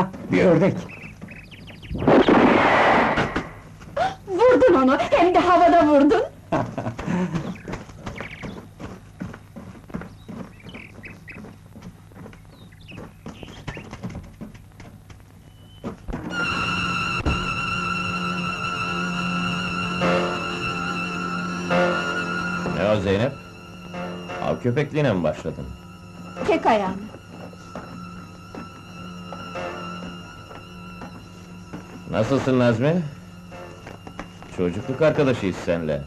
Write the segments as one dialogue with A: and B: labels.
A: Hah, bir ördek.
B: Vurdun onu, hem de havada vurdun!
C: Ne o Zeynep? Av köpekliğine mi başladın?
B: Çek ayağını!
C: Nasılsın Nazmi? Çocukluk arkadaşıyız senle.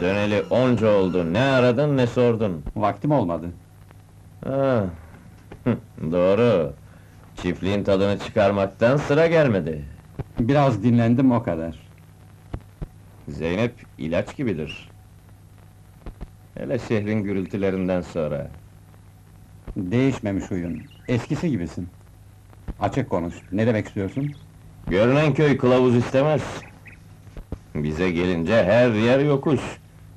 C: Döneli onca oldu, ne aradın ne sordun.
A: Vaktim olmadı.
C: Ha, doğru. Çiftliğin tadını çıkarmaktan sıra gelmedi.
A: Biraz dinlendim o kadar.
C: Zeynep ilaç gibidir. Hele şehrin gürültülerinden sonra.
A: Değişmemiş huyun. Eskisi gibisin. Açık konuş. Ne demek istiyorsun?
C: Görünen köy kılavuz istemez. Bize gelince her yer yokuş.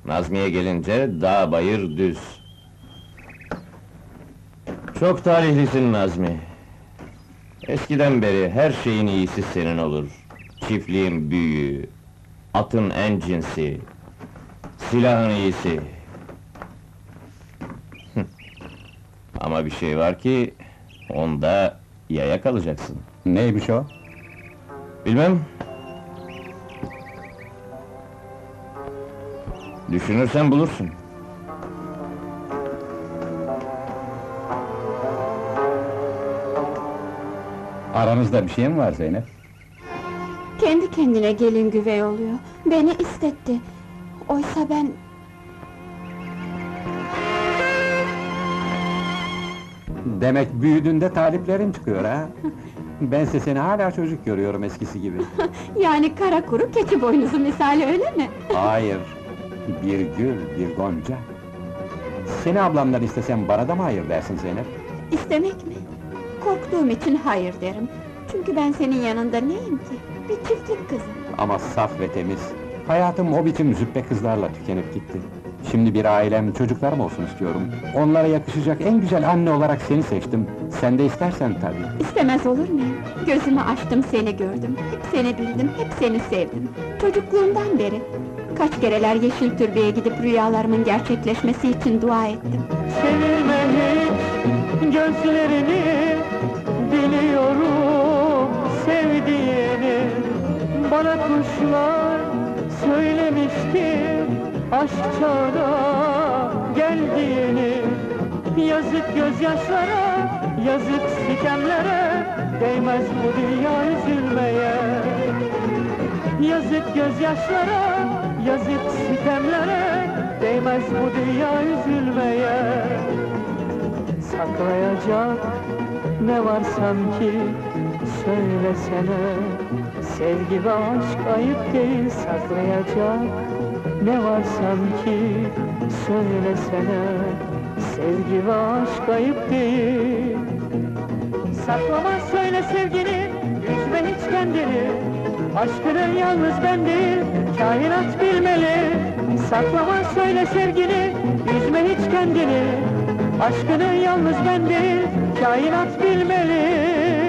C: Nazmiye gelince dağ bayır düz. Çok talihlisin Nazmi. Eskiden beri her şeyin iyisi senin olur. Çiftliğin büyüğü, atın en cinsi, silahın iyisi. Ama bir şey var ki, onda yaya kalacaksın.
A: Neymiş o?
C: Bilmem. Düşünürsen bulursun.
A: Aranızda bir şey mi var Zeynep?
B: Kendi kendine gelin güvey oluyor, beni istetti. Oysa ben...
A: Demek büyüdüğünde taliplerin çıkıyor ha? Bense seni hala çocuk görüyorum eskisi gibi.
B: Yani kara kuru keçi boynuzu misali öyle mi?
A: Hayır, bir gül, bir gonca. Seni ablamdan istesem bana da mı hayır dersin Zeynep?
B: İstemek mi? Korktuğum için hayır derim. Çünkü ben senin yanında neyim ki? Bir çiftlik kızı.
A: Ama saf ve temiz. Hayatım o biçim züppe kızlarla tükenip gitti. Şimdi bir ailem, çocuklarım olsun istiyorum. Onlara yakışacak en güzel anne olarak seni seçtim. Sen de istersen tabii.
B: İstemez olur muyum? Gözümü açtım seni gördüm. Hep seni bildim, hep seni sevdim. Çocukluğumdan beri. Kaç kereler yeşil türbeye gidip rüyalarımın gerçekleşmesi için dua ettim.
D: Çevirme hiç gözlerini Biliyorum sevdiğini Bana kuşlar söylemişti Aşk çağda geldiğini Yazık gözyaşlara, yazık sitemlere Değmez bu dünya üzülmeye. Yazık gözyaşlara, yazık sitemlere Değmez bu dünya üzülmeye. Saklayacak ne var sanki Söylesene. Sevgi ve aşk ayıp değil Saklayacak ne var sanki Söylesene Sevgi ve aşk ayıp değil. Saklama söyle sevgini, üzme hiç kendini. Aşkını yalnız ben değil, kainat bilmeli. Saklama söyle sevgini, üzme hiç kendini. Aşkını yalnız ben değil, kainat bilmeli